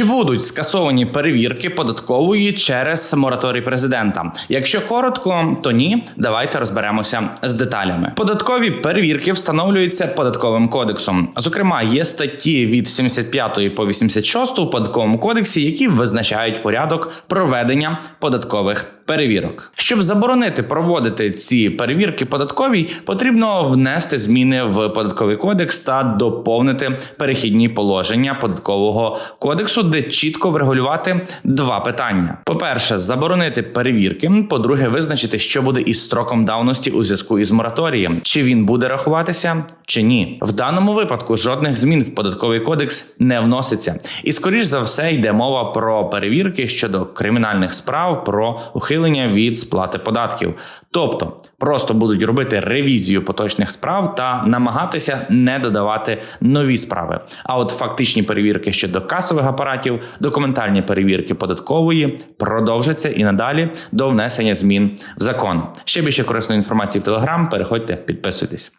Чи будуть скасовані перевірки податкової через мораторій президента? Якщо коротко, то ні. Давайте розберемося з деталями. Податкові перевірки встановлюються податковим кодексом. Зокрема, є статті від 75 по 86 в податковому кодексі, які визначають порядок проведення податкових перевірок. Щоб заборонити проводити ці перевірки податковій, потрібно внести зміни в податковий кодекс та доповнити перехідні положення податкового кодексу, де чітко врегулювати два питання: по-перше, заборонити перевірки. По-друге, визначити, що буде із строком давності у зв'язку із мораторієм, чи він буде рахуватися, чи ні. В даному випадку жодних змін в податковий кодекс не вноситься, і скоріш за все йде мова про перевірки щодо кримінальних справ про ухилення від сплати податків. Тобто просто будуть робити ревізію поточних справ та намагатися не додавати нові справи. А от фактичні перевірки щодо касових апаратів, документальні перевірки податкової продовжаться і надалі до внесення змін в закон. Ще більше корисної інформації в Телеграм. Переходьте, підписуйтесь.